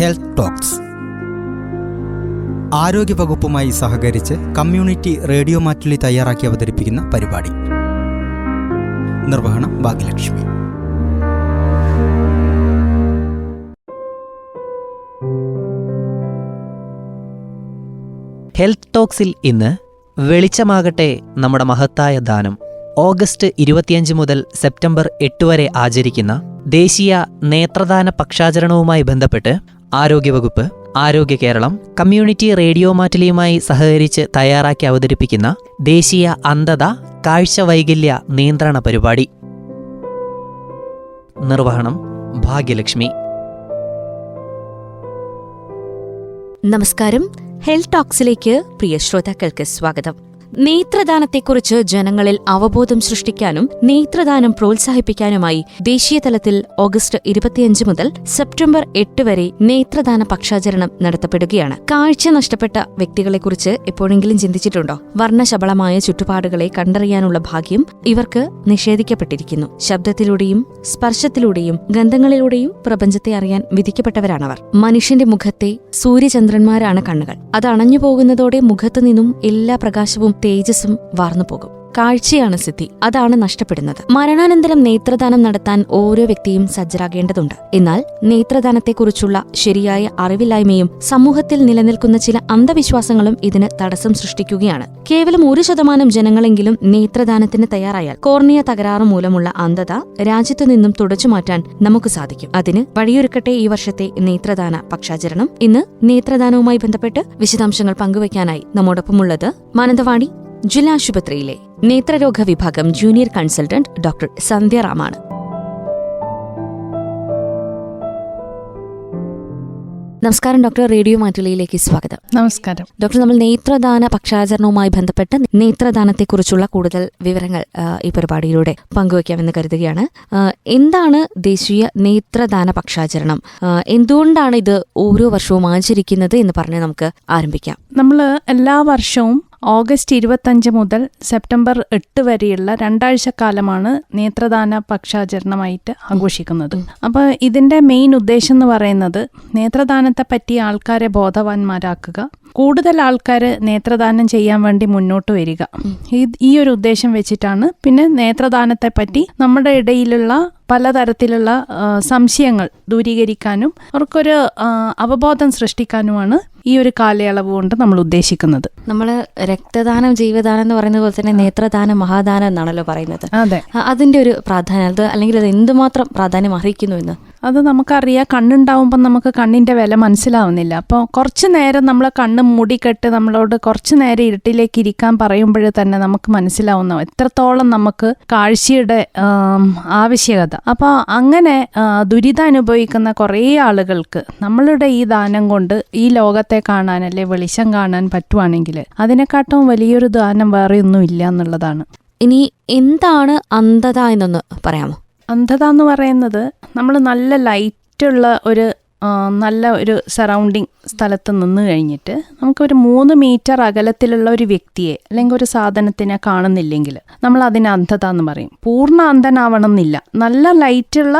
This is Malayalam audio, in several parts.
Health talks. ആരോഗ്യവകുപ്പുമായി സഹകരിച്ച് കമ്മ്യൂണിറ്റി റേഡിയോ മാറ്റുള്ളി തയ്യാറാക്കി അവതരിപ്പിക്കുന്ന പരിപാടി. നിർവഹണം ഭാഗ്യലക്ഷ്മി. ഹെൽത്ത് ടോക്സിൽ ഇന്ന് വെളിച്ചമാകട്ടെ നമ്മുടെ മഹത്തായ ദാനം. ഓഗസ്റ്റ് ഇരുപത്തിയഞ്ച് മുതൽ സെപ്റ്റംബർ എട്ട് വരെ ആചരിക്കുന്ന ദേശീയ നേത്രദാന പക്ഷാചരണവുമായി ബന്ധപ്പെട്ട് ആരോഗ്യവകുപ്പ് ആരോഗ്യ കേരളം കമ്മ്യൂണിറ്റി റേഡിയോ മാറ്റിലിയുമായി സഹകരിച്ച് തയ്യാറാക്കി അവതരിപ്പിക്കുന്ന ദേശീയ അന്ധത കാഴ്ച വൈകല്യ നിയന്ത്രണ പരിപാടി. നിർവഹണം ഭാഗ്യലക്ഷ്മി. നമസ്കാരം. ഹെൽത്ത് ടോക്സിലേക്ക് പ്രിയ ശ്രോതാക്കൾക്ക് സ്വാഗതം. നേത്രദാനത്തെക്കുറിച്ച് ജനങ്ങളിൽ അവബോധം സൃഷ്ടിക്കാനും നേത്രദാനം പ്രോത്സാഹിപ്പിക്കാനുമായി ദേശീയ തലത്തിൽ ഓഗസ്റ്റ് ഇരുപത്തിയഞ്ച് മുതൽ സെപ്റ്റംബർ എട്ട് വരെ നേത്രദാന പക്ഷാചരണം നടത്തപ്പെടുകയാണ്. കാഴ്ച നഷ്ടപ്പെട്ട വ്യക്തികളെക്കുറിച്ച് എപ്പോഴെങ്കിലും ചിന്തിച്ചിട്ടുണ്ടോ? വർണശബളമായ ചുറ്റുപാടുകളെ കണ്ടറിയാനുള്ള ഭാഗ്യം ഇവർക്ക് നിഷേധിക്കപ്പെട്ടിരിക്കുന്നു. ശബ്ദത്തിലൂടെയും സ്പർശത്തിലൂടെയും ഗന്ധങ്ങളിലൂടെയും പ്രപഞ്ചത്തെ അറിയാൻ വിധിക്കപ്പെട്ടവരാണവർ. മനുഷ്യന്റെ മുഖത്തെ സൂര്യചന്ദ്രന്മാരാണ് കണ്ണുകൾ. അത് അണഞ്ഞു പോകുന്നതോടെ മുഖത്തു നിന്നും എല്ലാ പ്രകാശവും തേജസ്സും വാർന്നു പോകും. കാഴ്ചയാണ് സിദ്ധി. അതാണ് നഷ്ടപ്പെടുന്നത്. മരണാനന്തരം നേത്രദാനം നടത്താൻ ഓരോ വ്യക്തിയും സജ്ജരാകേണ്ടതുണ്ട്. എന്നാൽ നേത്രദാനത്തെക്കുറിച്ചുള്ള ശരിയായ അറിവില്ലായ്മയും സമൂഹത്തിൽ നിലനിൽക്കുന്ന ചില അന്ധവിശ്വാസങ്ങളും ഇതിന് തടസ്സം സൃഷ്ടിക്കുകയാണ്. കേവലം ഒരു ശതമാനം ജനങ്ങളെങ്കിലും നേത്രദാനത്തിന് തയ്യാറായാൽ കോർണിയ തകരാറ് മൂലമുള്ള അന്ധത രാജ്യത്തു നിന്നും തുടച്ചുമാറ്റാൻ നമുക്ക് സാധിക്കും. അതിന് വഴിയൊരുക്കട്ടെ ഈ വർഷത്തെ നേത്രദാന പക്ഷാചരണം. ഇന്ന് നേത്രദാനവുമായി ബന്ധപ്പെട്ട് വിശദാംശങ്ങൾ പങ്കുവയ്ക്കാനായി നമ്മോടൊപ്പമുള്ളത് മാനന്തവാടി ജില്ലാ ആശുപത്രിയിലെ നേത്രരോഗ വിഭാഗം ജൂനിയർ കൺസൾട്ടന്റ് ഡോക്ടർ സന്ധ്യ റാമാണ്. നമസ്കാരം ഡോക്ടർ റേഡിയോ മാറ്റുലയിലേക്ക് സ്വാഗതം. നമസ്കാരം. ഡോക്ടർ നമ്മൾ നേത്രദാന പക്ഷാചരണവുമായി ബന്ധപ്പെട്ട് നേത്രദാനത്തെക്കുറിച്ചുള്ള കൂടുതൽ വിവരങ്ങൾ ഈ പരിപാടിയിലൂടെ പങ്കുവയ്ക്കാമെന്ന് കരുതുകയാണ്. എന്താണ് ദേശീയ നേത്രദാന പക്ഷാചരണം? എന്തുകൊണ്ടാണ് ഇത് ഓരോ വർഷവും ആചരിക്കുന്നത് എന്ന് പറഞ്ഞ് നമുക്ക് ആരംഭിക്കാം. നമ്മൾ എല്ലാ വർഷവും ഓഗസ്റ്റ് ഇരുപത്തഞ്ച് മുതൽ സെപ്റ്റംബർ എട്ട് വരെയുള്ള രണ്ടാഴ്ച കാലമാണ് നേത്രദാന പക്ഷാചരണമായിട്ട് ആഘോഷിക്കുന്നത്. അപ്പോൾ ഇതിന്റെ മെയിൻ ഉദ്ദേശം എന്ന് പറയുന്നത് നേത്രദാനത്തെ പറ്റി ആൾക്കാരെ ബോധവാന്മാരാക്കുക കൂടുതൽ ആൾക്കാർ നേത്രദാനം ചെയ്യാൻ വേണ്ടി മുന്നോട്ട് വരിക. ഈ ഒരു ഉദ്ദേശം വെച്ചിട്ടാണ്. പിന്നെ നേത്രദാനത്തെ പറ്റി നമ്മുടെ ഇടയിലുള്ള പലതരത്തിലുള്ള സംശയങ്ങൾ ദൂരീകരിക്കാനും അവർക്കൊരു അവബോധം സൃഷ്ടിക്കാനുമാണ് ഈ ഒരു കാലയളവ് കൊണ്ട് നമ്മൾ ഉദ്ദേശിക്കുന്നത്. നമ്മൾ രക്തദാനം ജീവദാനം എന്ന് പറയുന്നത് പോലെ തന്നെ നേത്രദാനം മഹാദാനം എന്നാണല്ലോ പറയുന്നത്. അതെ. അതിന്റെ ഒരു പ്രാധാന്യം അത് അല്ലെങ്കിൽ അത് എന്തുമാത്രം പ്രാധാന്യം അർഹിക്കുന്നു എന്ന്? അത് നമുക്കറിയാം. കണ്ണുണ്ടാവുമ്പോൾ നമുക്ക് കണ്ണിന്റെ വില മനസ്സിലാവുന്നില്ല. അപ്പോൾ കുറച്ച് നേരം നമ്മൾ കണ്ണ് മൂടിക്കെട്ട് നമ്മളോട് കുറച്ചു നേരം ഇരുട്ടിലേക്ക് ഇരിക്കാൻ പറയുമ്പോൾ തന്നെ നമുക്ക് മനസ്സിലാവുന്ന എത്രത്തോളം നമുക്ക് കാഴ്ചയുടെ ആവശ്യകത. അപ്പോൾ അങ്ങനെ ദുരിതം അനുഭവിക്കുന്ന കുറേ ആളുകൾക്ക് നമ്മളുടെ ഈ ദാനം കൊണ്ട് ഈ ലോകത്തെ കാണാൻ അല്ലെ വെളിച്ചം കാണാൻ പറ്റുവാണെങ്കിൽ അതിനെക്കാട്ടും വലിയൊരു ദാനം വേറെ ഒന്നും ഇല്ല എന്നുള്ളതാണ്. ഇനി എന്താണ് അന്ധത എന്നൊന്ന് പറയാമോ? അന്ധത എന്ന് പറയുന്നത് നമ്മൾ നല്ല ലൈറ്റുള്ള ഒരു നല്ല ഒരു സറൗണ്ടിങ് സ്ഥലത്ത് നിന്ന് കഴിഞ്ഞിട്ട് നമുക്കൊരു മൂന്ന് മീറ്റർ അകലത്തിലുള്ള ഒരു വ്യക്തിയെ അല്ലെങ്കിൽ ഒരു സാധനത്തിനെ കാണുന്നില്ലെങ്കിൽ നമ്മൾ അതിന് അന്ധത എന്ന് പറയും. പൂർണ അന്ധനാവണമെന്നില്ല. നല്ല ലൈറ്റുള്ള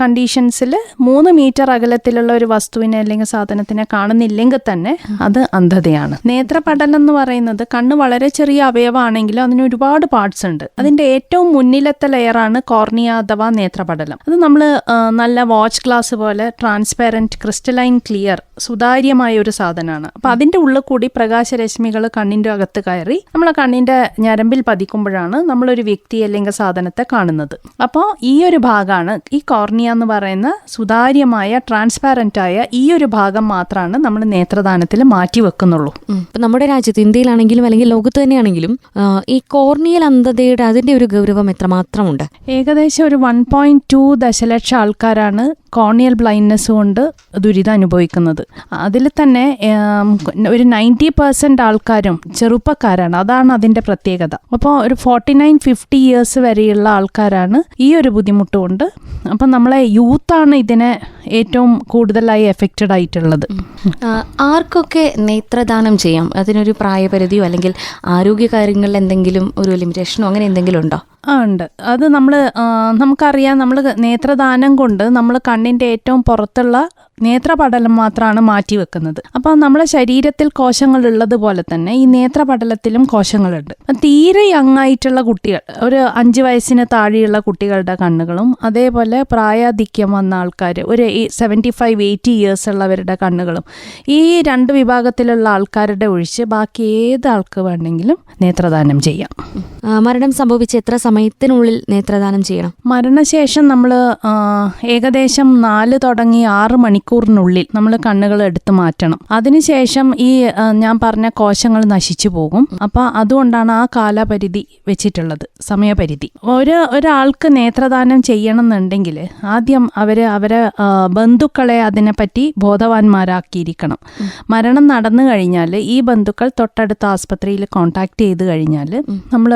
കണ്ടീഷൻസിൽ മൂന്ന് മീറ്റർ അകലത്തിലുള്ള ഒരു വസ്തുവിനെ അല്ലെങ്കിൽ സാധനത്തിനെ കാണുന്നില്ലെങ്കിൽ തന്നെ അത് അന്ധതയാണ്. നേത്രപടലം എന്ന് പറയുന്നത് കണ്ണ് വളരെ ചെറിയ അവയവാണെങ്കിലും അതിന് ഒരുപാട് പാർട്സ് ഉണ്ട്. അതിന്റെ ഏറ്റവും മുന്നിലത്തെ ലെയറാണ് കോർണിയ അഥവാ നേത്രപടലം. അത് നമ്മൾ നല്ല വാച്ച് ഗ്ലാസ് പോലെ ട്രാൻസ്പെറന്റ് ക്രിസ്റ്റലൈൻ ക്ലിയർ സുതാര്യമായ ഒരു സാധനമാണ്. അപ്പൊ അതിന്റെ ഉള്ളിൽ കൂടി പ്രകാശരശ്മികൾ കണ്ണിന്റെ അകത്ത് കയറി നമ്മളെ കണ്ണിന്റെ ഞരമ്പിൽ പതിക്കുമ്പോഴാണ് നമ്മളൊരു വ്യക്തി അല്ലെങ്കിൽ സാധനത്തെ കാണുന്നത്. അപ്പോൾ ഈ ഒരു ഭാഗമാണ് ഈ കോർണിയ എന്ന് പറയുന്ന സുതാര്യമായ ട്രാൻസ്പാരന്റായ ആയ ഈ ഒരു ഭാഗം മാത്രമാണ് നമ്മൾ നേത്രദാനത്തിൽ മാറ്റി വെക്കുന്നുള്ളൂ. ഇപ്പം നമ്മുടെ രാജ്യത്ത് ഇന്ത്യയിലാണെങ്കിലും അല്ലെങ്കിൽ ലോകത്ത് തന്നെയാണെങ്കിലും ഈ കോർണിയൽ അന്ധതയുടെ അതിന്റെ ഒരു ഗൗരവം എത്രമാത്രമുണ്ട്? ഏകദേശം ഒരു വൺ പോയിന്റ് ടു ദശലക്ഷം ആൾക്കാരാണ് കോർണിയൽ ബ്ലൈൻഡ്നെസ് കൊണ്ട് ദുരിതം അനുഭവിക്കുന്നത്. അതിൽ തന്നെ ഒരു നയന്റി പെർസെന്റ് ആൾക്കാരും ചെറുപ്പക്കാരാണ്. അതാണ് അതിന്റെ പ്രത്യേകത. അപ്പോൾ ഒരു ഫോർട്ടി നയൻ ഫിഫ്റ്റി ഇയേഴ്സ് വരെയുള്ള ആൾക്കാരാണ് ഈ ഒരു ബുദ്ധിമുട്ട് കൊണ്ട്. അപ്പം നമ്മളെ യൂത്താണ് ഇതിനെ ഏറ്റവും കൂടുതലായി എഫക്റ്റഡ് ആയിട്ടുള്ളത്. ആർക്കൊക്കെ നേത്രദാനം ചെയ്യാം? അതിനൊരു പ്രായപരിധിയോ അല്ലെങ്കിൽ ആരോഗ്യ കാര്യങ്ങളിൽ എന്തെങ്കിലും ഒരു ലിമിറ്റേഷനോ അങ്ങനെ എന്തെങ്കിലും ഉണ്ടോ? ആ ഉണ്ട്. അത് നമ്മൾ നമുക്കറിയാം നമ്മൾ നേത്രദാനം കൊണ്ട് നമ്മൾ കണ്ണിന്റെ ഏറ്റവും പുറത്തുള്ള നേത്രപടലം മാത്രമാണ് മാറ്റി വെക്കുന്നത് അപ്പോൾ നമ്മുടെ ശരീരത്തിൽ കോശങ്ങൾ ഉള്ളതുപോലെ തന്നെ ഈ നേത്രപടലത്തിലും കോശങ്ങളുണ്ട്. തീരെ യങ് ആയിട്ടുള്ള കുട്ടികൾ ഒരു അഞ്ച് വയസ്സിന് താഴെയുള്ള കുട്ടികളുടെ കണ്ണുകളും അതേപോലെ പ്രായാധിക്യം വന്ന ആൾക്കാർ ഒരു സെവന്റി ഫൈവ് എയ്റ്റി ഇയേഴ്സ് ഉള്ളവരുടെ കണ്ണുകളും ഈ രണ്ട് വിഭാഗത്തിലുള്ള ആൾക്കാരുടെ ഒഴിച്ച് ബാക്കി ഏത് ആൾക്ക് വേണമെങ്കിലും നേത്രദാനം ചെയ്യാം. മരണം സംഭവിച്ച എത്ര സമയത്തിനുള്ളിൽ നേത്രദാനം ചെയ്യണം? മരണശേഷം നമ്മൾ ഏകദേശം നാല് തുടങ്ങി ആറ് മണിക്കൂറിനുള്ളിൽ നമ്മൾ കണ്ണുകൾ എടുത്തു മാറ്റണം. അതിനുശേഷം ഈ ഞാൻ പറഞ്ഞ കോശങ്ങൾ നശിച്ചു പോകും. അപ്പോൾ അതുകൊണ്ടാണ് ആ കാലപരിധി വെച്ചിട്ടുള്ളത് സമയപരിധി. ഒരു ഒരാൾക്ക് നേത്രദാനം ചെയ്യണം എന്നുണ്ടെങ്കിൽ ആദ്യം അവർ അവരെ ബന്ധുക്കളെ അതിനെപ്പറ്റി ബോധവാന്മാരാക്കിയിരിക്കണം. മരണം നടന്നു കഴിഞ്ഞാൽ ഈ ബന്ധുക്കൾ തൊട്ടടുത്ത ആസ്പത്രിയിൽ കോൺടാക്ട് ചെയ്ത് കഴിഞ്ഞാൽ നമ്മൾ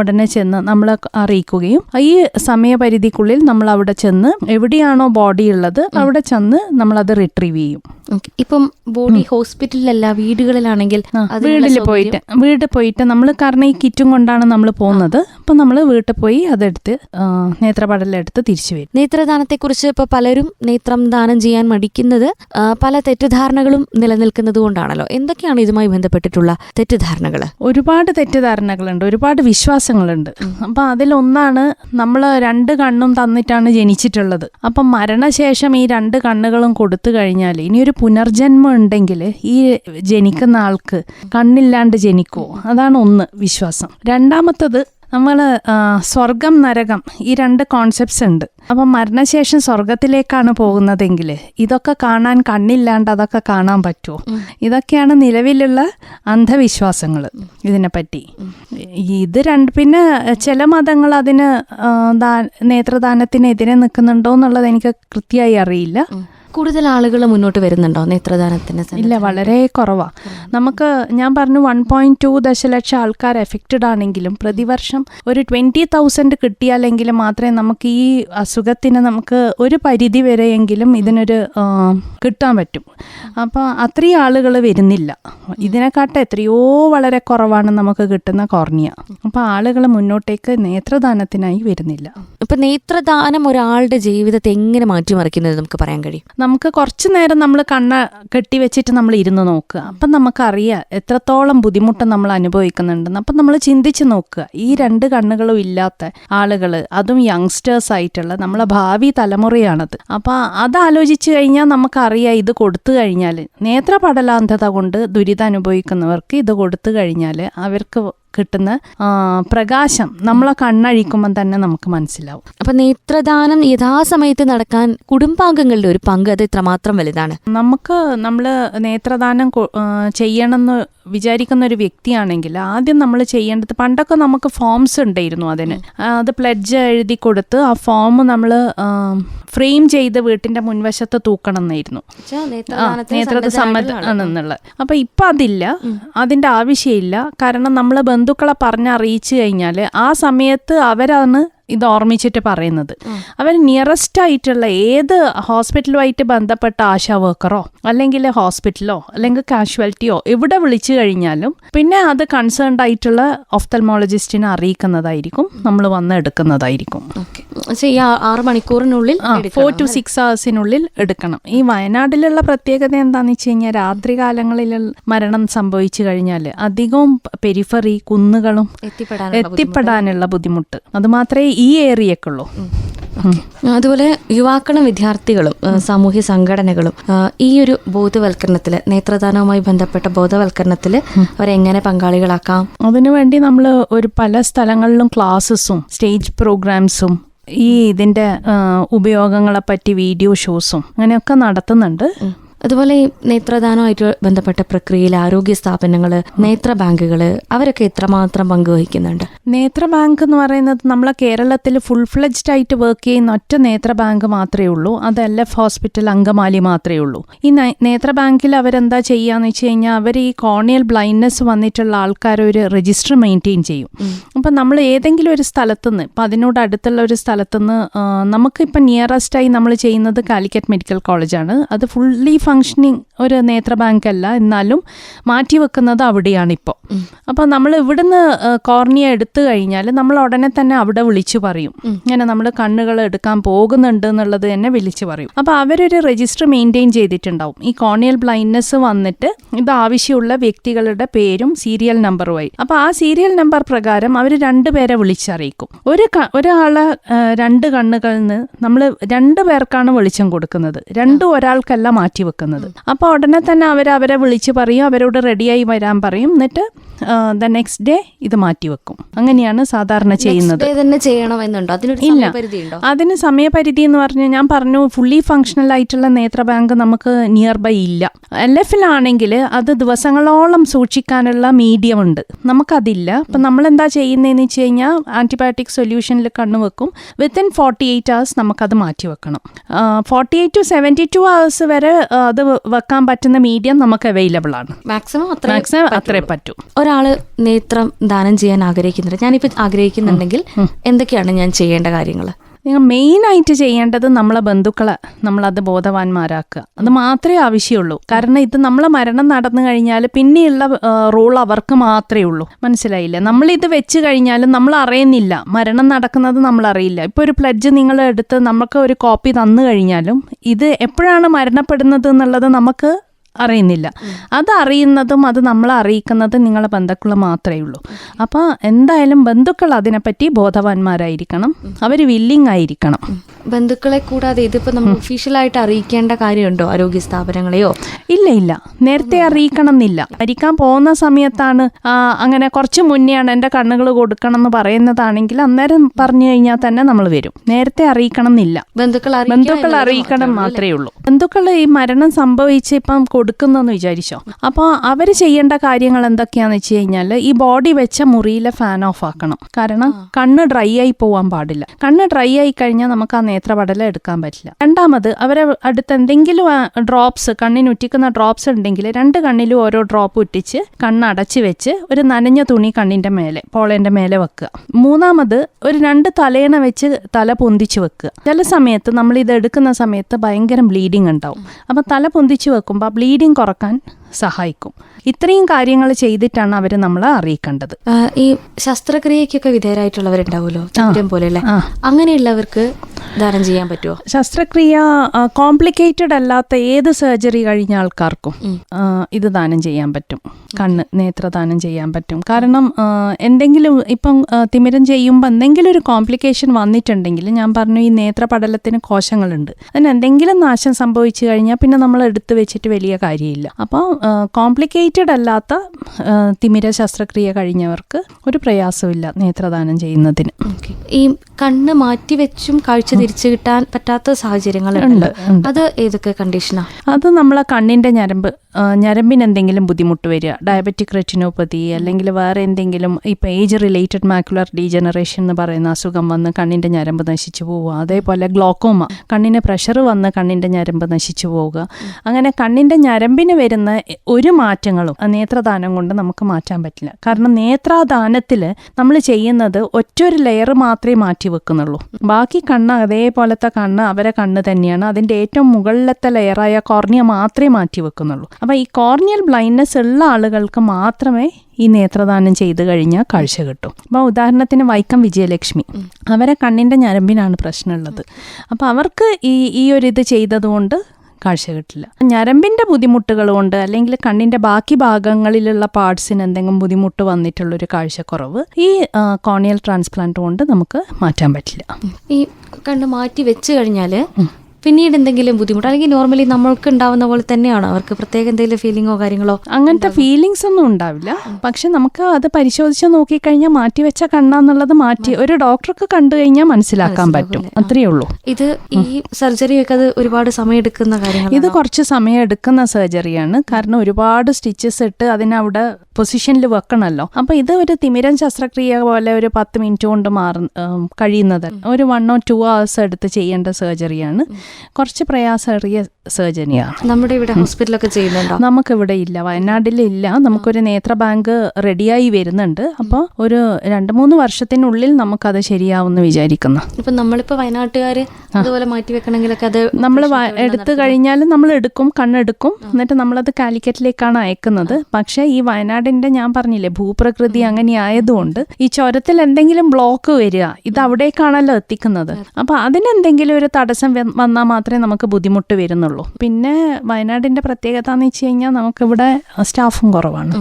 ഉടനെ ചെന്ന് നമ്മൾ അറിയിക്കുകയും ഈ സമയപരിധിക്കുള്ളിൽ നമ്മൾ അവിടെ ചെന്ന് എവിടെയാണോ ബോഡി ഉള്ളത് അവിടെ ചെന്ന് നമ്മളത് റിട്രീവ് ചെയ്യും. ഇപ്പം ബോഡി ഹോസ്പിറ്റലിലല്ല വീടുകളിലാണെങ്കിൽ വീട്ടിൽ പോയിട്ട് വീട്ടിൽ പോയിട്ട് നമ്മൾ കാരണം ഈ കിറ്റും കൊണ്ടാണ് നമ്മൾ പോകുന്നത്. അപ്പം നമ്മൾ വീട്ടിൽ പോയി അതെടുത്ത് നേത്രപടലെടുത്ത് തിരിച്ചു വരും. നേത്രദാനത്തെക്കുറിച്ച് ഇപ്പോൾ പലരും നേത്രം ദാനം ചെയ്യാൻ മടിക്കുന്നത് പല തെറ്റിദ്ധാരണകളും നിലനിൽക്കുന്നത് കൊണ്ടാണല്ലോ. എന്തൊക്കെയാണ് ഇതുമായി ബന്ധപ്പെട്ടിട്ടുള്ള തെറ്റിദ്ധാരണകൾ ഒരുപാട് തെറ്റിദ്ധാരണകളുണ്ട് ഒരുപാട് വിശ്വാസങ്ങളുണ്ട്. അപ്പം അതിലൊന്നാണ് നമ്മൾ രണ്ട് കണ്ണും തന്നിട്ടാണ് ജനിച്ചിട്ടുള്ളത്. അപ്പം മരണശേഷം ഈ രണ്ട് കണ്ണുകളും കൊടുത്തു കഴിഞ്ഞാൽ ഇനി ഒരു പുനർജന്മം ഉണ്ടെങ്കിൽ ഈ ജനിക്കുന്ന ആൾക്ക് കണ്ണില്ലാണ്ട് ജനിക്കുമോ അതാണ് ഒന്ന് വിശ്വാസം. രണ്ടാമത്തത് നമ്മൾ സ്വർഗം നരകം ഈ രണ്ട് കോൺസെപ്റ്റ്സ് ഉണ്ട്. അപ്പം മരണശേഷം സ്വർഗത്തിലേക്കാണ് പോകുന്നതെങ്കിൽ ഇതൊക്കെ കാണാൻ കണ്ണില്ലാണ്ട് അതൊക്കെ കാണാൻ പറ്റുമോ ഇതൊക്കെയാണ് നിലവിലുള്ള അന്ധവിശ്വാസങ്ങൾ ഇതിനെപ്പറ്റി. ഇത് രണ്ട് പിന്നെ ചില മതങ്ങൾ അതിന് ദാ- നേത്രദാനത്തിനെതിരെ നിൽക്കുന്നുണ്ടോ എന്നുള്ളത് എനിക്ക് കൃത്യമായി അറിയില്ല. കൂടുതൽ ആളുകൾ മുന്നോട്ട് വരുന്നുണ്ടോ നേത്രദാനത്തിന് ഇല്ല വളരെ കുറവാണ് നമുക്ക് ഞാൻ പറഞ്ഞു വൺ പോയിന്റ് ടു ദശലക്ഷം ആൾക്കാർ എഫക്റ്റഡ് ആണെങ്കിലും പ്രതിവർഷം ഒരു ട്വന്റി തൗസൻഡ് കിട്ടിയാലെങ്കിലും മാത്രമേ നമുക്ക് ഈ അസുഖത്തിന് നമുക്ക് ഒരു പരിധി വരെയെങ്കിലും ഇതിനൊരു കിട്ടാൻ പറ്റും. അപ്പോൾ അത്രയും ആളുകൾ വരുന്നില്ല. ഇതിനെക്കാട്ട് എത്രയോ വളരെ കുറവാണ് നമുക്ക് കിട്ടുന്ന കോർണിയ. അപ്പോൾ ആളുകൾ മുന്നോട്ടേക്ക് നേത്രദാനത്തിനായി വരുന്നില്ല. ഇപ്പൊ നേത്രദാനം ഒരാളുടെ ജീവിതത്തെ എങ്ങനെ മാറ്റിമറിക്കുന്നത് നമുക്ക് പറയാൻ കഴിയും? നമുക്ക് കുറച്ച് നേരം നമ്മൾ കണ്ണ കെട്ടി വെച്ചിട്ട് നമ്മൾ ഇരുന്ന് നോക്കുക. അപ്പം നമുക്കറിയാം എത്രത്തോളം ബുദ്ധിമുട്ട് നമ്മൾ അനുഭവിക്കുന്നുണ്ടെന്ന്. അപ്പം നമ്മൾ ചിന്തിച്ച് നോക്കുക. ഈ രണ്ട് കണ്ണുകളും ഇല്ലാത്ത ആളുകൾ അതും യങ്സ്റ്റേഴ്സ് ആയിട്ടുള്ള നമ്മളെ ഭാവി തലമുറയാണത്. അപ്പം അത് ആലോചിച്ച് കഴിഞ്ഞാൽ നമുക്കറിയാം ഇത് കൊടുത്തു കഴിഞ്ഞാൽ നേത്രപടലാന്ധത കൊണ്ട് ദുരിതം അനുഭവിക്കുന്നവർക്ക് ഇത് കൊടുത്തു കഴിഞ്ഞാൽ അവർക്ക് കിട്ടുന്ന പ്രകാശം നമ്മളെ കണ്ണഴിക്കുമ്പം തന്നെ നമുക്ക് മനസ്സിലാവും. അപ്പൊ നേത്രദാനം യഥാസമയത്ത് നടക്കാൻ കുടുംബാംഗങ്ങളുടെ ഒരു പങ്ക് അത് ഇത്രമാത്രം വലുതാണ്. നമുക്ക് നമ്മൾ നേത്രദാനം ചെയ്യണമെന്ന് വിചാരിക്കുന്ന ഒരു വ്യക്തിയാണെങ്കിൽ ആദ്യം നമ്മൾ ചെയ്യേണ്ടത് പണ്ടൊക്കെ നമുക്ക് ഫോംസ് ഉണ്ടായിരുന്നു അതിന്. അത് പ്ലഡ്ജ് എഴുതി കൊടുത്ത് ആ ഫോം നമ്മൾ ഫ്രെയിം ചെയ്ത് വീട്ടിന്റെ മുൻവശത്ത് തൂക്കണം എന്നായിരുന്നു. നേതൃത്വ സമ്മതമാണെന്നുള്ളത് അപ്പൊ ഇപ്പൊ അതില്ല. അതിന്റെ ആവശ്യമില്ല. കാരണം നമ്മൾ ബന്ധുക്കളെ പറഞ്ഞറിയിച്ചു കഴിഞ്ഞാൽ ആ സമയത്ത് അവരാണ് ഇത് ഓർമ്മിച്ചിട്ട് പറയുന്നത് അവർ നിയറസ്റ്റ് ആയിട്ടുള്ള ഏത് ഹോസ്പിറ്റലുമായിട്ട് ബന്ധപ്പെട്ട ആശാ വർക്കറോ അല്ലെങ്കിൽ ഹോസ്പിറ്റലോ അല്ലെങ്കിൽ കാഷ്വാലിറ്റിയോ എവിടെ വിളിച്ചു കഴിഞ്ഞാലും പിന്നെ അത് കൺസേൺഡ് ആയിട്ടുള്ള ഒഫ്തൽമോളജിസ്റ്റിനെ അറിയിക്കുന്നതായിരിക്കും നമ്മൾ വന്ന് എടുക്കുന്നതായിരിക്കും. ഈ ആറ് മണിക്കൂറിനുള്ളിൽ. ഫോർ ടു സിക്സ് ഹവേഴ്സിനുള്ളിൽ എടുക്കണം. ഈ വയനാട്ടിലുള്ള പ്രത്യേകത എന്താണെന്ന് വെച്ച് കഴിഞ്ഞാൽ രാത്രി കാലങ്ങളിൽ മരണം സംഭവിച്ചു കഴിഞ്ഞാൽ അധികവും പെരിഫറി കുന്നുകളും എത്തിപ്പെടാനുള്ള ബുദ്ധിമുട്ട്. അത് ഈ ഏരിയക്കുള്ളൂ അതുപോലെ യുവാക്കളും വിദ്യാർത്ഥികളും സാമൂഹ്യ സംഘടനകളും ഈ ഒരു ബോധവൽക്കരണത്തിൽ നേത്രദാനവുമായി ബന്ധപ്പെട്ട ബോധവൽക്കരണത്തിൽ അവരെങ്ങനെ പങ്കാളികളാക്കാം? അതിനുവേണ്ടി നമ്മൾ ഒരു പല സ്ഥലങ്ങളിലും ക്ലാസ്സസും സ്റ്റേജ് പ്രോഗ്രാംസും ഈ ഇതിന്റെ ഉപയോഗങ്ങളെ പറ്റി വീഡിയോ ഷോസും അങ്ങനെയൊക്കെ നടത്തുന്നുണ്ട്. അതുപോലെ ഈ നേത്രദാനമായിട്ട് ബന്ധപ്പെട്ട പ്രക്രിയയിൽ ആരോഗ്യ സ്ഥാപനങ്ങൾ നേത്ര ബാങ്കുകൾ അവരൊക്കെ എത്രമാത്രം പങ്കുവഹിക്കുന്നുണ്ട് നേത്ര ബാങ്ക് എന്ന് പറയുന്നത് നമ്മളെ കേരളത്തിൽ ഫുൾ ഫ്ലെജ്ഡ് ആയിട്ട് വർക്ക് ചെയ്യുന്ന ഒറ്റ നേത്ര ബാങ്ക് മാത്രമേ ഉള്ളൂ. അത് എൽ എഫ് ഹോസ്പിറ്റൽ അങ്കമാലി മാത്രമേ ഉള്ളൂ. ഈ നേത്ര ബാങ്കിൽ അവരെന്താ ചെയ്യാന്ന് വെച്ച് കഴിഞ്ഞാൽ അവർ ഈ കോണിയൽ ബ്ലൈൻഡ്നെസ് വന്നിട്ടുള്ള ആൾക്കാർ ഒരു രജിസ്റ്റർ മെയിന്റെയിൻ ചെയ്യും. അപ്പം നമ്മൾ ഏതെങ്കിലും ഒരു സ്ഥലത്തുനിന്ന് ഇപ്പം അതിനോട് അടുത്തുള്ള ഒരു സ്ഥലത്തുനിന്ന് നിന്ന് നിയറസ്റ്റ് ആയി നമ്മൾ ചെയ്യുന്നത് കാലിക്കറ്റ് മെഡിക്കൽ കോളേജാണ് അത് ഫുള്ളി ഫങ്ഷനിങ് ഒരു നേത്ര ബാങ്ക് അല്ല. എന്നാലും മാറ്റി വെക്കുന്നത് അവിടെയാണ് ഇപ്പോൾ അപ്പോൾ നമ്മൾ ഇവിടുന്ന് കോർണിയ എടുത്തു കഴിഞ്ഞാൽ നമ്മൾ ഉടനെ തന്നെ അവിടെ വിളിച്ചു പറയും. ഇങ്ങനെ നമ്മൾ കണ്ണുകൾ എടുക്കാൻ പോകുന്നുണ്ട് എന്നുള്ളത് തന്നെ വിളിച്ചു പറയും. അപ്പോൾ അവരൊരു രജിസ്റ്റർ മെയിന്റെയിൻ ചെയ്തിട്ടുണ്ടാവും. ഈ കോർണിയൽ ബ്ലൈൻഡ്നെസ് വന്നിട്ട് ഇത് ആവശ്യമുള്ള വ്യക്തികളുടെ പേരും സീരിയൽ നമ്പറുമായി അപ്പോൾ ആ സീരിയൽ നമ്പർ പ്രകാരം അവർ രണ്ടുപേരെ വിളിച്ചറിയിക്കും. ഒരു ഒരാളെ രണ്ട് കണ്ണുകളിൽ നിന്ന് നമ്മൾ രണ്ട് പേർക്കാണ് വെളിച്ചം കൊടുക്കുന്നത്. രണ്ടും ഒരാൾക്കല്ല മാറ്റി വെക്കുന്നത് അപ്പോൾ ഉടനെ തന്നെ അവർ അവരെ വിളിച്ച് പറയും അവരോട് റെഡിയായി വരാൻ പറയും. എന്നിട്ട് ദ നെക്സ്റ്റ് ഡേ ഇത് മാറ്റി വെക്കും. അങ്ങനെയാണ് സാധാരണ ചെയ്യുന്നത്. ഇല്ല. അതിന് സമയപരിധി എന്ന് പറഞ്ഞാൽ ഞാൻ പറഞ്ഞു ഫുള്ളി ഫങ്ഷണൽ ആയിട്ടുള്ള നേത്ര ബാങ്ക് നമുക്ക് നിയർ ബൈ ഇല്ല എൽ എഫിലാണെങ്കിൽ അത് ദിവസങ്ങളോളം സൂക്ഷിക്കാനുള്ള മീഡിയം ഉണ്ട്. നമുക്കതില്ല. അപ്പം നമ്മൾ എന്താ ചെയ്യുന്നതെന്ന് വെച്ച് കഴിഞ്ഞാൽ ആന്റിബയോട്ടിക് സൊല്യൂഷനിൽ കണ്ണു വെക്കും. വിത്തിൻ ഫോർട്ടി എയ്റ്റ് അവേഴ്സ് നമുക്കത് മാറ്റി വെക്കണം. Forty eight to seventy two hours വരെ അത് വെക്കാൻ പറ്റുന്ന മീഡിയം നമുക്ക് അവൈലബിൾ ആണ്. മാക്സിമം അത്ര മാക്സിമം അത്രേ പറ്റൂ. ഒരാൾ നേത്രം ദാനം ചെയ്യാൻ ആഗ്രഹിക്കുന്നുണ്ട്. ഞാനിപ്പോ ആഗ്രഹിക്കുന്നുണ്ടെങ്കിൽ എന്തൊക്കെയാണ് ഞാൻ ചെയ്യേണ്ട കാര്യങ്ങൾ നിങ്ങൾ മെയിനായിട്ട് ചെയ്യേണ്ടത് നമ്മളെ ബന്ധുക്കളെ നമ്മളത് ബോധവാന്മാരാക്കുക. അത് മാത്രമേ ആവശ്യമുള്ളൂ. കാരണം ഇത് നമ്മളെ മരണം നടന്നു കഴിഞ്ഞാൽ പിന്നെയുള്ള റോൾ അവർക്ക് മാത്രമേ ഉള്ളൂ. മനസ്സിലായില്ല? നമ്മളിത് വെച്ച് കഴിഞ്ഞാലും നമ്മൾ അറിയുന്നില്ല. മരണം നടക്കുന്നത് നമ്മൾ അറിയില്ല. ഇപ്പോൾ ഒരു പ്ലഡ്ജ് നിങ്ങൾ എടുത്ത് നമുക്ക് ഒരു കോപ്പി തന്നു കഴിഞ്ഞാലും ഇത് എപ്പോഴാണ് മരണപ്പെടുന്നത് എന്നുള്ളത് നമുക്ക് അറിയുന്നില്ല. അത് അറിയുന്നതും അത് നമ്മൾ അറിയിക്കുന്നതും നിങ്ങളെ ബന്ധുക്കൾ മാത്രമേ ഉള്ളൂ. അപ്പോൾ എന്തായാലും ബന്ധുക്കൾ അതിനെപ്പറ്റി ബോധവാന്മാരായിരിക്കണം. അവർ വില്ലിങ് ആയിരിക്കണം. ബന്ധുക്കളെ കൂടാതെ ഇതിപ്പോൾ നമ്മൾ ഒഫീഷ്യലായിട്ട് അറിയിക്കേണ്ട കാര്യമുണ്ടോ ആരോഗ്യ സ്ഥാപനങ്ങളെയോ? ഇല്ല ഇല്ല. നേരത്തെ അറിയിക്കണം എന്നില്ല മരിക്കാൻ പോകുന്ന സമയത്താണ് അങ്ങനെ കുറച്ച് മുന്നെയാണ് എന്റെ കണ്ണുകൾ കൊടുക്കണം എന്ന് പറയുന്നതാണെങ്കിൽ അന്നേരം പറഞ്ഞു കഴിഞ്ഞാൽ തന്നെ നമ്മൾ വരും. നേരത്തെ അറിയിക്കണം എന്നില്ല ബന്ധുക്കൾ ബന്ധുക്കൾ അറിയിക്കണം മാത്രമേ ഉള്ളൂ, മാത്രമേ ഉള്ളൂ. ബന്ധുക്കൾ ഈ മരണം സംഭവിച്ച് ഇപ്പം കൊടുക്കുന്നെന്ന് വിചാരിച്ചോ? അപ്പോൾ അവർ ചെയ്യേണ്ട കാര്യങ്ങൾ എന്തൊക്കെയാണെന്ന് വെച്ച് കഴിഞ്ഞാൽ ഈ ബോഡി വെച്ച മുറിയിലെ ഫാൻ ഓഫ് ആക്കണം. കാരണം കണ്ണ് ഡ്രൈ ആയി പോവാൻ പാടില്ല. കണ്ണ് ഡ്രൈ ആയി കഴിഞ്ഞാൽ നമുക്ക് ആ നേത്രപടലം എടുക്കാൻ പറ്റില്ല. രണ്ടാമത് അവരെ അടുത്ത് എന്തെങ്കിലും ഡ്രോപ്സ് കണ്ണിന് ഉറ്റിക്കുന്ന ഡ്രോപ്സ് ഉണ്ടെങ്കിൽ രണ്ട് കണ്ണിലും ഓരോ ഡ്രോപ്പ് ഉറ്റിച്ച് കണ്ണ് അടച്ചു വെച്ച് ഒരു നനഞ്ഞ തുണി കണ്ണിന്റെ മേലെ പോളേന്റെ മേലെ വെക്കുക. മൂന്നാമത് ഒരു രണ്ട് തലേണ വെച്ച് തല പൊന്തിച്ച് വെക്കുക. ചില സമയത്ത് നമ്മൾ ഇത് എടുക്കുന്ന സമയത്ത് ഭയങ്കര ബ്ലീഡിങ് ഉണ്ടാവും. അപ്പം തല പൊന്തിച്ച് വെക്കുമ്പോൾ ആ ബ്ലീഡിങ് കുറയ്ക്കാൻ സഹായിക്കും. ഇത്രയും കാര്യങ്ങൾ ചെയ്തിട്ടാണ് അവർ നമ്മളെ അറിയിക്കേണ്ടത്. ഈ ശസ്ത്രക്രിയക്കൊക്കെ വിധേയരായിട്ടുള്ളവരുണ്ടാവുമല്ലോ? പോലെ ആ. അങ്ങനെയുള്ളവർക്ക് ദാനം ചെയ്യാൻ പറ്റുമോ? ശസ്ത്രക്രിയ കോംപ്ലിക്കേറ്റഡ് അല്ലാത്ത ഏത് സർജറി കഴിഞ്ഞ ആൾക്കാർക്കും ഇത് ദാനം ചെയ്യാൻ പറ്റും. കണ്ണ് നേത്രദാനം ചെയ്യാൻ പറ്റും. കാരണം എന്തെങ്കിലും ഇപ്പം തിമിരം ചെയ്യുമ്പോൾ എന്തെങ്കിലും ഒരു കോംപ്ലിക്കേഷൻ വന്നിട്ടുണ്ടെങ്കിൽ ഞാൻ പറഞ്ഞു ഈ നേത്രപടലത്തിന് കോശങ്ങളുണ്ട്. അതിന് എന്തെങ്കിലും നാശം സംഭവിച്ചു കഴിഞ്ഞാൽ പിന്നെ നമ്മൾ എടുത്തു വെച്ചിട്ട് വലിയ കാര്യമില്ല. അപ്പോൾ കോംപ്ലിക്കേറ്റഡ് അല്ലാത്ത തിമിര ശസ്ത്രക്രിയ കഴിഞ്ഞവർക്ക് ഒരു പ്രയാസമില്ല നേത്രദാനം ചെയ്യുന്നതിന്. ഈ കണ്ണ് മാറ്റി വെച്ചും കാഴ്ച തിരിച്ചു കിട്ടാൻ പറ്റാത്ത സാഹചര്യങ്ങളുണ്ട്. അത് ഏതൊക്കെ കണ്ടീഷനാ? അത് നമ്മളെ കണ്ണിന്റെ ഞരമ്പ് ഞരമ്പിന് എന്തെങ്കിലും ബുദ്ധിമുട്ട് വരിക. ഡയബറ്റിക് റെറ്റിനോപ്പതി അല്ലെങ്കിൽ വേറെ എന്തെങ്കിലും ഇപ്പം ഏജ് റിലേറ്റഡ് മാക്കുലർ ഡീജനറേഷൻ എന്ന് പറയുന്ന അസുഖം വന്ന് കണ്ണിന്റെ ഞരമ്പ് നശിച്ചു പോവുക. അതേപോലെ ഗ്ലോക്കോമ കണ്ണിന് പ്രഷർ വന്ന് കണ്ണിന്റെ ഞരമ്പ് നശിച്ചു പോവുക. അങ്ങനെ കണ്ണിന്റെ ഞരമ്പിന് വരുന്ന ഒരു മാറ്റങ്ങളും നേത്രദാനം കൊണ്ട് നമുക്ക് മാറ്റാൻ പറ്റില്ല. കാരണം നേത്രാദാനത്തിൽ നമ്മൾ ചെയ്യുന്നത് ഒറ്റൊരു ലെയർ മാത്രമേ മാറ്റി വെക്കുന്നുള്ളൂ. ബാക്കി കണ്ണ് അതേപോലത്തെ കണ്ണ് അവരെ കണ്ണ് തന്നെയാണ്. അതിന്റെ ഏറ്റവും മുകളിലത്തെ ലെയറായ കോർണിയ മാത്രമേ മാറ്റി വെക്കുന്നുള്ളൂ. അപ്പോൾ ഈ കോർണിയൽ ബ്ലൈൻഡ്നെസ് ഉള്ള ആളുകൾക്ക് മാത്രമേ ഈ നേത്രദാനം ചെയ്തു കഴിഞ്ഞാൽ കാഴ്ച കിട്ടും. അപ്പോൾ ഉദാഹരണത്തിന് വൈക്കം വിജയലക്ഷ്മി. അവരെ കണ്ണിന്റെ ഞരമ്പിനാണ് പ്രശ്നമുള്ളത് അപ്പോൾ അവർക്ക് ഈ ഈ ഒരു ഇത് ചെയ്തതുകൊണ്ട് കാഴ്ച കിട്ടില്ല ഞരമ്പിന്റെ ബുദ്ധിമുട്ടുകൾ കൊണ്ട് അല്ലെങ്കിൽ കണ്ണിന്റെ ബാക്കി ഭാഗങ്ങളിലുള്ള പാർട്സിന് എന്തെങ്കിലും ബുദ്ധിമുട്ട് വന്നിട്ടുള്ളൊരു കാഴ്ചക്കുറവ് ഈ കോണിയൽ ട്രാൻസ്പ്ലാന്റ് കൊണ്ട് നമുക്ക് മാറ്റാൻ പറ്റില്ല. ഈ കണ്ണ് മാറ്റി വെച്ച് കഴിഞ്ഞാൽ പിന്നീട് എന്തെങ്കിലും ബുദ്ധിമുട്ട്? അല്ലെങ്കിൽ നോർമലി നമ്മൾക്ക് ഉണ്ടാവുന്ന പോലെ തന്നെയാണ്? അവർക്ക് പ്രത്യേക എന്തെങ്കിലും ഫീലിങ്ങോ കാര്യങ്ങളോ അങ്ങനത്തെ ഫീലിങ്സ് ഒന്നും ഉണ്ടാവില്ല. പക്ഷെ നമുക്ക് അത് പരിശോധിച്ച് നോക്കിക്കഴിഞ്ഞാൽ മാറ്റി വെച്ചാൽ കണ്ണാന്നുള്ളത് മാറ്റി ഒരു ഡോക്ടർക്ക് കണ്ടു കഴിഞ്ഞാൽ മനസ്സിലാക്കാൻ പറ്റും. അത്രയേ ഉള്ളൂ. ഇത് ഈ സർജറി ഒക്കെ അത് ഒരുപാട് സമയം എടുക്കുന്ന കാര്യങ്ങൾ ഇത് കുറച്ച് സമയം എടുക്കുന്ന സർജറിയാണ് കാരണം ഒരുപാട് സ്റ്റിച്ചസ് ഇട്ട് അതിനവിടെ പൊസിഷനിൽ വെക്കണമല്ലോ അപ്പൊ ഇത് ഒരു തിമിരം ശസ്ത്രക്രിയ പോലെ ഒരു പത്ത് മിനിറ്റ് കൊണ്ട് മാറുന്ന കഴിയുന്നത്. ഒരു വൺ ഓർ ടു അവേഴ്സ് എടുത്ത് ചെയ്യേണ്ട സർജറിയാണ് കുറച്ച് പ്രയാസമേറിയ സർജറിയാണ് നമ്മുടെ ഇവിടെ ഹോസ്പിറ്റലൊക്കെ ചെയ്യുന്നുണ്ടോ? നമുക്കിവിടെ ഇല്ല. വയനാട്ടിലില്ല നമുക്കൊരു നേത്ര ബാങ്ക് റെഡിയായി വരുന്നുണ്ട്. അപ്പോൾ ഒരു രണ്ട് മൂന്ന് വർഷത്തിനുള്ളിൽ നമുക്കത് ശരിയാവുമെന്ന് വിചാരിക്കുന്നു. ഇപ്പം നമ്മളിപ്പോൾ വയനാട്ടുകാർ അതുപോലെ മാറ്റി വെക്കണമെങ്കിലൊക്കെ അത് നമ്മൾ എടുത്തു കഴിഞ്ഞാൽ നമ്മൾ എടുക്കും കണ്ണെടുക്കും. എന്നിട്ട് നമ്മളത് കാലിക്കറ്റിലേക്കാണ് അയക്കുന്നത്. പക്ഷേ ഈ വയനാടിന്റെ ഞാൻ പറഞ്ഞില്ലേ ഭൂപ്രകൃതി അങ്ങനെ ആയതുകൊണ്ട് ഈ ചുരത്തിൽ എന്തെങ്കിലും ബ്ലോക്ക് വരിക ഇത് അവിടേക്കാണല്ലോ എത്തിക്കുന്നത്. അപ്പൊ അതിനെന്തെങ്കിലും ഒരു തടസ്സം വന്നാൽ മാത്രമേ നമുക്ക് ബുദ്ധിമുട്ട് വരുന്നുള്ളൂ പിന്നെ വയനാടിന്റെ പ്രത്യേകത എന്ന് വെച്ച് കഴിഞ്ഞാൽ നമുക്കിവിടെ സ്റ്റാഫും കുറവാണ്.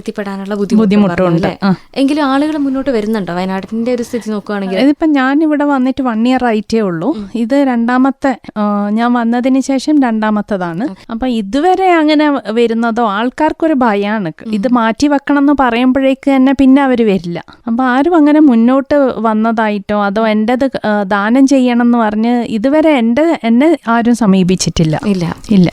എത്തിപ്പെടാനുള്ള ബുദ്ധിമുട്ടുണ്ട്. എങ്കിലും ആളുകൾ മുന്നോട്ട് വരുന്നുണ്ടോ? വയനാടിന്റെ ഒരു സ്ഥിതി നോക്കുകയാണെങ്കിൽ ഇതിപ്പോ ഞാൻ ഇവിടെ വന്നിട്ട് വൺ ഇയർ ആയിട്ടേ ഉള്ളൂ. ഇത് രണ്ടാമത്തെ ഞാൻ വന്നതിന് ശേഷം രണ്ടാമത്തതാണ്. അപ്പൊ ഇതുവരെ അങ്ങനെ വരുന്നതോ ആൾക്കാർക്കൊരു ഭയാണ്. ഇത് മാറ്റി വെക്കണം എന്ന് പറയുമ്പോഴേക്ക് തന്നെ പിന്നെ അവർ വരില്ല. അപ്പൊ ആരും അങ്ങനെ മുന്നോട്ട് വന്നതായിട്ടോ അതോ എന്റെത് ദാനം ചെയ്യണം എന്ന് പറഞ്ഞ് ഇതുവരെ എന്റെ എന്നെ ആരും സമീപിച്ചിട്ടില്ല. ഇല്ല. ഇല്ല.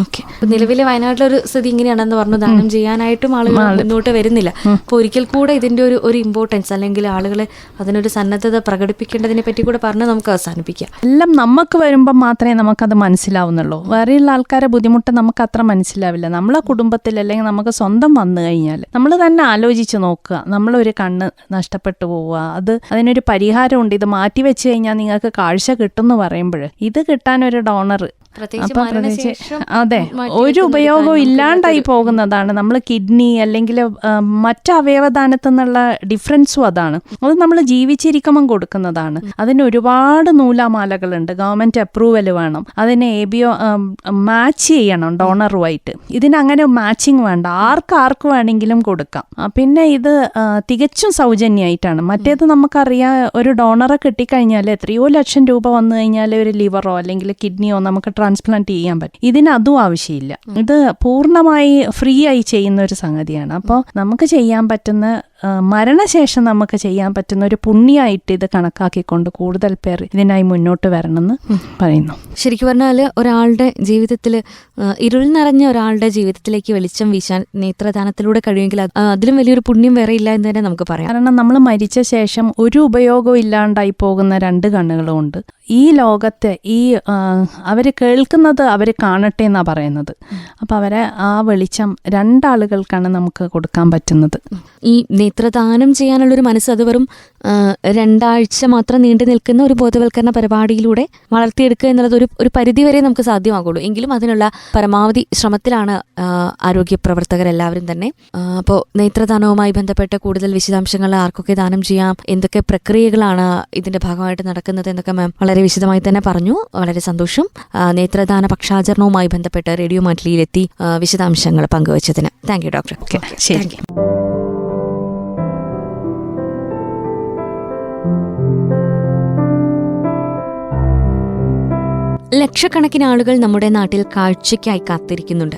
ഓക്കെ. നിലവിലെ വയനാട്ടിലൊരു സ്ഥിതി ഇങ്ങനെയാണെന്ന് പറഞ്ഞു. ദാനം ചെയ്യാനായിട്ടും ആളുകൾ മുന്നോട്ട് വരുന്നില്ല. അപ്പൊ ഒരിക്കൽ കൂടെ ഇതിന്റെ ഒരു ഒരു ഇമ്പോർട്ടൻസ് അല്ലെങ്കിൽ ആളുകളെ അതിനൊരു സന്നദ്ധത പ്രകടിപ്പിക്കേണ്ടതിനെ പറ്റി കൂടെ പറഞ്ഞ് നമുക്ക് അവസാനിപ്പിക്കാം. എല്ലാം നമുക്ക് വരുമ്പോൾ മാത്രമേ നമുക്കത് മനസ്സിലാവുന്നുള്ളൂ. വേറെയുള്ള ആൾക്കാരെ ബുദ്ധിമുട്ട് നമുക്ക് അത്ര മനസ്സിലാവില്ല. നമ്മളെ കുടുംബത്തിൽ അല്ലെങ്കിൽ നമുക്ക് സ്വന്തം വന്നു കഴിഞ്ഞാൽ നമ്മൾ തന്നെ ആലോചിച്ച് നോക്കുക. നമ്മളൊരു കണ്ണ് നഷ്ടപ്പെട്ടു പോവുക. അത് അതിനൊരു പരിഹാരമുണ്ട്. ഇത് മാറ്റി വെച്ച് കഴിഞ്ഞാൽ നിങ്ങൾക്ക് കാഴ്ച കിട്ടും എന്ന് പറയുമ്പോൾ ഇത് കിട്ടാൻ ഒരു ഡോണർ. പ്രത്യേകിച്ച് അതെ. ഒരു ഉപയോഗവും ഇല്ലാണ്ടായി പോകുന്നതാണ്. നമ്മൾ കിഡ്നി അല്ലെങ്കിൽ മറ്റ് അവയവദാനത്തു നിന്നുള്ള ഡിഫറൻസും അതാണ്. അത് നമ്മൾ ജീവിച്ചിരിക്കുമ്പം കൊടുക്കുന്നതാണ്. അതിന് ഒരുപാട് നൂലാമാലകളുണ്ട്. ഗവൺമെന്റ് അപ്രൂവൽ വേണം. അതിന് എ ബി ഒ മാച്ച് ചെയ്യണം ഡോണറുമായിട്ട്. ഇതിനങ്ങനെ മാച്ചിങ് വേണ്ട. ആർക്ക് ആർക്ക് വേണമെങ്കിലും കൊടുക്കാം. പിന്നെ ഇത് തികച്ചും സൗജന്യമായിട്ടാണ്. മറ്റേത് നമുക്കറിയാം ഒരു ഡോണറെ കിട്ടിക്കഴിഞ്ഞാൽ എത്രയോ ലക്ഷം രൂപ വന്നു കഴിഞ്ഞാൽ ഒരു ലിവറോ അല്ലെങ്കിൽ കിഡ്നിയോ നമുക്ക് ട്രാൻസ്പ്ലാന്റ് ചെയ്യാൻ പറ്റും. ഇതിന് അതും ആവശ്യമില്ല. ഇത് പൂർണമായി ഫ്രീ ആയി ചെയ്യുന്ന ഒരു സംഗതിയാണ്. അപ്പോൾ നമുക്ക് ചെയ്യാൻ പറ്റുന്ന മരണശേഷം നമുക്ക് ചെയ്യാൻ പറ്റുന്ന ഒരു പുണ്യമായിട്ട് ഇത് കണക്കാക്കിക്കൊണ്ട് കൂടുതൽ പേർ ഇതിനായി മുന്നോട്ട് വരണമെന്ന് പറയുന്നു. ശരിക്കും പറഞ്ഞാൽ ഒരാളുടെ ജീവിതത്തിൽ ഇരുൾ നിറഞ്ഞ ഒരാളുടെ ജീവിതത്തിലേക്ക് വെളിച്ചം വീശാൻ നേത്രദാനത്തിലൂടെ കഴിയുമെങ്കിൽ അതിലും വലിയൊരു പുണ്യം വേറെ ഇല്ല എന്ന് തന്നെ നമുക്ക് പറയാം. കാരണം നമ്മൾ മരിച്ച ശേഷം ഒരു ഉപയോഗവും ഇല്ലാണ്ടായി പോകുന്ന രണ്ട് കണ്ണുകളുമുണ്ട് ഈ ലോകത്തെ ഈ അവർ കേൾക്കുന്നത് അവർ കാണട്ടെ എന്നാണ് പറയുന്നത്. അപ്പോൾ അവരെ ആ വെളിച്ചം രണ്ടാളുകൾക്കാണ് നമുക്ക് കൊടുക്കാൻ പറ്റുന്നത്. ഈ നേത്രദാനം ചെയ്യാനുള്ളൊരു മനസ്സ് അത് വെറും രണ്ടാഴ്ച മാത്രം നീണ്ടു നിൽക്കുന്ന ഒരു ബോധവൽക്കരണ പരിപാടിയിലൂടെ വളർത്തിയെടുക്കുക എന്നുള്ളത് ഒരു ഒരു പരിധിവരെ നമുക്ക് സാധ്യമാകുള്ളൂ. എങ്കിലും അതിനുള്ള പരമാവധി ശ്രമത്തിലാണ് ആരോഗ്യ പ്രവർത്തകരെല്ലാവരും തന്നെ. അപ്പോൾ നേത്രദാനവുമായി ബന്ധപ്പെട്ട കൂടുതൽ വിശദാംശങ്ങൾ ആർക്കൊക്കെ ദാനം ചെയ്യാം എന്തൊക്കെ പ്രക്രിയകളാണ് ഇതിന്റെ ഭാഗമായിട്ട് നടക്കുന്നത് എന്നൊക്കെ മാം വളരെ വിശദമായി തന്നെ പറഞ്ഞു. വളരെ സന്തോഷം. നേത്രദാന പക്ഷാചരണവുമായി ബന്ധപ്പെട്ട് റേഡിയോ മാറ്റിലെത്തി വിശദാംശങ്ങൾ പങ്കുവച്ചതിന്. Thank you doctor. ഓക്കെ ശരി. ലക്ഷക്കണക്കിന് ആളുകൾ നമ്മുടെ നാട്ടിൽ കാഴ്ചയ്ക്കായി കാത്തിരിക്കുന്നുണ്ട്.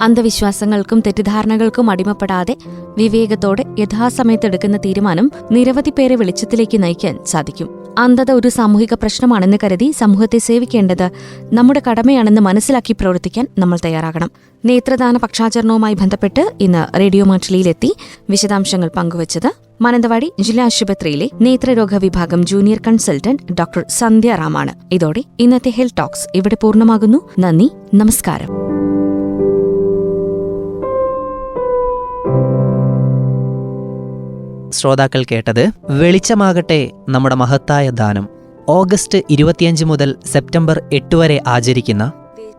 അന്ധവിശ്വാസങ്ങൾക്കും തെറ്റിദ്ധാരണകൾക്കും അടിമപ്പെടാതെ വിവേകത്തോടെ യഥാസമയത്തെടുക്കുന്ന തീരുമാനം നിരവധി പേരെ വെളിച്ചത്തിലേക്ക് നയിക്കാൻ സാധിക്കും. അന്ധത ഒരു സാമൂഹിക പ്രശ്നമാണെന്ന് കരുതി സമൂഹത്തെ സേവിക്കേണ്ടത് നമ്മുടെ കടമയാണെന്ന് മനസ്സിലാക്കി പ്രവർത്തിക്കാൻ നമ്മൾ തയ്യാറാകണം. നേത്രദാന പക്ഷാചരണവുമായി ബന്ധപ്പെട്ട് ഇന്ന് റേഡിയോ മാറ്റിലിയിലെത്തി വിശദാംശങ്ങൾ പങ്കുവച്ചത് മാനന്തവാടി ജില്ലാ ആശുപത്രിയിലെ നേത്രരോഗ വിഭാഗം ജൂനിയർ കൺസൾട്ടന്റ് ഡോക്ടർ സന്ധ്യ റാമാണ്. ഇതോടെ ഇന്നത്തെ ഹെൽത്ത് ടോക്സ് ഇവിടെ പൂർണമാകുന്നു. നന്ദി നമസ്കാരം. ശ്രോതാക്കൾ കേട്ടത് വെളിച്ചമാകട്ടെ നമ്മുടെ മഹത്തായ ദാനം. ഓഗസ്റ്റ് ഇരുപത്തിയഞ്ച് മുതൽ സെപ്റ്റംബർ എട്ട് വരെ ആചരിക്കുന്ന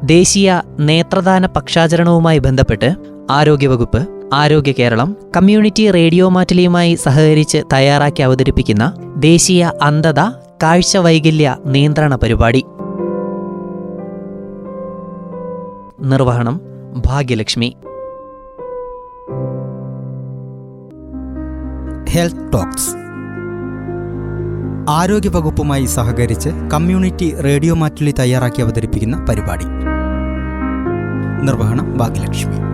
ദേശീയ നേത്രദാന പക്ഷാചരണവുമായി ബന്ധപ്പെട്ട് ആരോഗ്യവകുപ്പ് ആരോഗ്യ കേരളം കമ്മ്യൂണിറ്റി റേഡിയോ മാറ്റിലിയുമായി സഹകരിച്ച് തയ്യാറാക്കി അവതരിപ്പിക്കുന്ന ദേശീയ അന്ധത കാഴ്ച വൈകല്യ നിയന്ത്രണ പരിപാടി. നിർവഹണം ഭാഗ്യലക്ഷ്മി. Health talks. ആരോഗ്യവകുപ്പുമായി സഹകരിച്ച് കമ്മ്യൂണിറ്റി റേഡിയോ മാറ്റുള്ളി തയ്യാറാക്കി അവതരിപ്പിക്കുന്ന പരിപാടി. നിർവഹണം ഭാഗ്യലക്ഷ്മി.